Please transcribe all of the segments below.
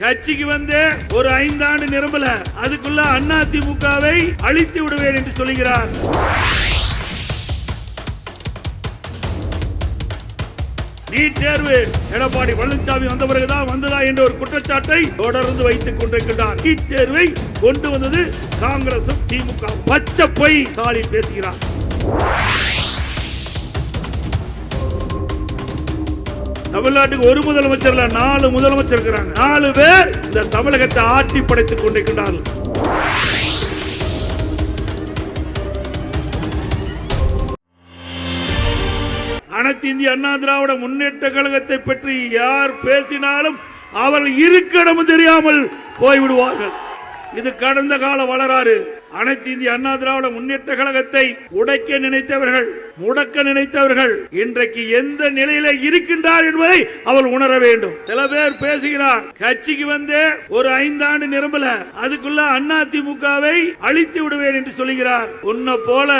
கட்சிக்கு வந்து ஒரு ஐந்தாண்டு நிரம்பல. அதுக்குள்ள அண்ணா திமுகவை அழித்து விடுவேன் என்று சொல்லுகிறார். நீட் தேர்வு எடப்பாடி பழனிசாமி வந்த பிறகுதான் வந்ததா என்ற ஒரு குற்றச்சாட்டை தொடர்ந்து வைத்துக் கொண்டிருக்கிறார் நீட் தேர்வை கொண்டு வந்தது காங்கிரசும் திமுக பச்சை பொய் ஸ்டாலின் பேசுகிறார். தமிழ்நாட்டுக்கு ஒரு முதலமைச்சர்ல நாலு முதலமைச்சர் இருக்கிறாங்க. நாலு பேர் இந்த தமிழகத்தை ஆட்டி படைத்துக் கொண்டிருக்கிறார்கள். அனைத்து இந்திய அண்ணா திராவிட முன்னேற்ற கழகத்தை பற்றி யார் பேசினாலும் அவர்கள் இருக்கிடமும் தெரியாமல் போய்விடுவார்கள். இது கடந்த கால வளராறு அனைத்து இந்திய அண்ணா திராவிட முன்னேற்ற கழகத்தை உடைக்க நினைத்தவர்கள் முடக்க நினைத்தவர்கள் இன்றைக்கு எந்த நிலையில இருக்கின்றார் என்பதை அவர் உணர வேண்டும். சில பேர் பேசுகிறார் கட்சிக்கு வந்து ஒரு ஐந்தாண்டு நிரம்பல அதுக்குள்ள அண்ணா திமுகவை அழித்து விடுவேன் என்று சொல்லுகிறார். உன்னை போல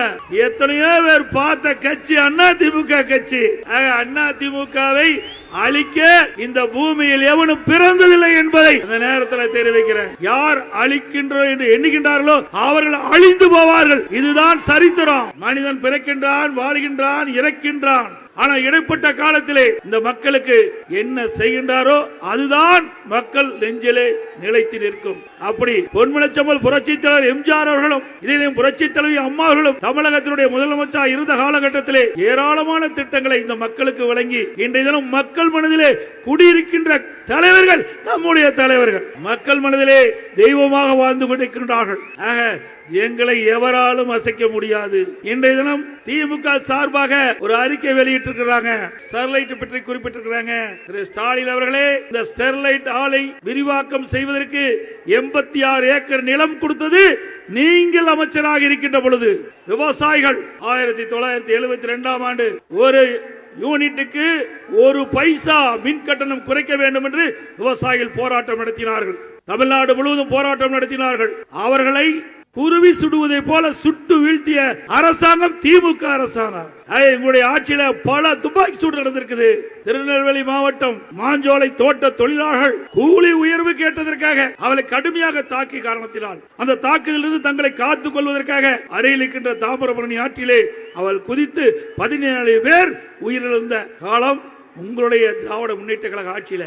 எத்தனையோ பேர் பார்த்த கட்சி அண்ணா திமுக கட்சி. ஆக அண்ணா திமுகவை அழிக்க இந்த பூமியில் எவனும் பிறந்ததில்லை என்பதை இந்த நேரத்தில் தெரிவிக்கிறேன். யார் அழிக்கின்றோ என்று எண்ணுகின்றார்களோ அவர்கள் அழிந்து போவார்கள். இதுதான் சரித்திரம். மனிதன் பிறக்கின்றான் வாழ்கின்றான் இறக்கின்றான். ஆனா இடைப்பட்ட காலத்திலே இந்த மக்களுக்கு என்ன செய்கின்றாரோ அதுதான் மக்கள் நெஞ்சிலே நிலைத்து நிற்கும். அப்படி பொன்மனச்சம்பல் புரட்சி தலைவர் எம்ஜிஆர் அவர்களும் இதே புரட்சி தலைவி அம்மாவர்களும் தமிழகத்தினுடைய முதலமைச்சர் இருந்த காலகட்டத்திலே ஏராளமான திட்டங்களை இந்த மக்களுக்கு வழங்கி இன்றைய தினம் மக்கள் மனதிலே குடியிருக்கின்ற தலைவர்கள் நம்முடைய தலைவர்கள். மக்கள் மனதிலே தெய்வமாக வாழ்ந்து கொண்டிருக்கின்றார்கள். ஆக எங்களை எவராலும் அசைக்க முடியாது. இன்றைய தினம் திமுக சார்பாக ஒரு அறிக்கை வெளியிட்டிருக்கிறாங்க. ஸ்டெர்லைட் பற்றி குறிப்பிட்டிருக்கிறாங்க. திரு ஸ்டாலின் அவர்களே இந்த ஸ்டெர்லைட் ஆலை விரிவாக்கம் செய்வதற்கு எண்பத்தி ஆறு ஏக்கர் நிலம் கொடுத்தது நீங்கள் அமைச்சராக இருக்கின்ற பொழுது. விவசாயிகள் ஆயிரத்தி தொள்ளாயிரத்தி எழுபத்தி ரெண்டாம் ஆண்டு ஒரு யூனிட்டுக்கு ஒரு பைசா மின் கட்டணம் குறைக்க வேண்டும் என்று விவசாயிகள் போராட்டம் நடத்தினார்கள். தமிழ்நாடு முழுவதும் போராட்டம் நடத்தினார்கள். அவர்களை குருவி சுடுவதை போல சுட்டு வீழ்த்திய அரசாங்கம் திமுக அரசாங்கம் எங்களுடைய ஆட்சியில பல துப்பாக்கி சூடு நடந்திருக்குது. திருநெல்வேலி மாவட்டம் மாஞ்சோலை தோட்ட தொழிலாளர்கள் கூலி உயர்வு கேட்டதற்காக அவளை கடுமையாக தாக்கி காரணத்தினால் அந்த தாக்குதலிருந்து தங்களை காத்துக் கொள்வதற்காக அருகில் இருக்கின்ற தாமிரபரணி ஆற்றிலே அவள் குதித்து பதினேழு பேர் உயிரிழந்த காலம் உங்களுடைய திராவிட முன்னேற்ற கழக ஆட்சியில.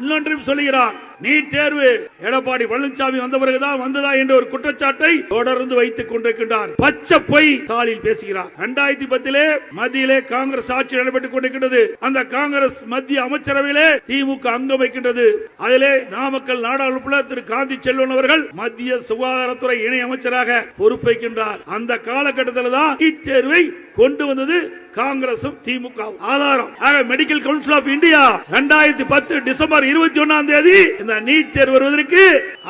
இன்னொன்றையும் சொல்லுகிறார். நீட் தேர்வு. எடப்பாடி பழனிசாமி வந்த பிறகுதான் வந்ததா என்ற ஒரு குற்றச்சாட்டை தொடர்ந்து வைத்துக் கொண்டிருக்கின்றார். பச்சை பொய் தாளில் பேசுகிறார். இரண்டாயிரத்தி பத்திலே மத்தியிலே காங்கிரஸ் ஆட்சி நடைபெற்றுக் கொண்டிருக்கின்றது. அந்த காங்கிரஸ் மத்திய அமைச்சரவையிலே திமுக அங்கம் வைக்கின்றது. அதிலே நாமக்கல் நாடாளுமன்ற திரு. காந்தி செல்வன் அவர்கள் மத்திய சுகாதாரத்துறை இணை அமைச்சராக பொறுப்பேற்கின்றார் அந்த காலகட்டத்தில் தான் நீட் தேர்வை கொண்டு வந்தது காங்கிரசும் திமுக ஆதாரம். ஆக மெடிக்கல் கவுன்சில் ஆஃப் இந்தியா இரண்டாயிரத்தி பத்து டிசம்பர் இருபத்தி ஒன்னாம் தேதி இந்த நீட் தேர்வு வருவதற்கு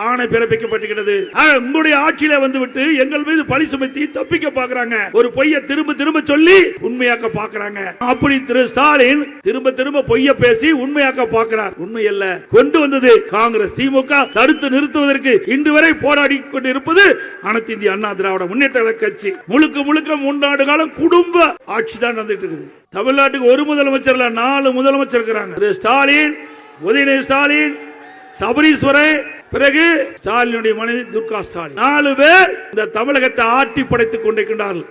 ஆணை பிறப்பிக்கப்பட்டிருக்கிறது. உங்களுடைய ஆட்சியில வந்துவிட்டு எங்கள் மீது பழி சுமத்தி தப்பிக்க பாக்குறாங்க ஒரு பொய்ய திரும்ப திரும்ப சொல்லி உண்மையாக்க பாக்குறாங்க அப்படி திரு ஸ்டாலின் திரும்ப திரும்ப பொய்ய பேசி உண்மையாக்க பாக்குறார் உண்மை அல்ல. கொண்டு வந்தது காங்கிரஸ் திமுக தடுத்து நிறுத்துவதற்கு இன்று வரை போராடி கொண்டிருப்பது அனைத்து இந்திய அண்ணா திராவிட முன்னேற்ற கட்சி. முழுக்க முழுக்க மூன்றாண்டு காலம் குடும்ப ஆட்சி தான் நடந்துட்டு இருக்குது தமிழ்நாட்டுக்கு ஒரு முதலமைச்சர்ல நாலு முதலமைச்சர் இருக்கிறாங்க. ஸ்டாலின் உதயநிதி ஸ்டாலின் சபரீஸ்வரன் பிறகு ஸ்டாலினுடைய மனைவி துர்கா ஸ்டாலின். நாலு பேர் இந்த தமிழகத்தை ஆட்டி படைத்துக் கொண்டிருக்கிறார்கள்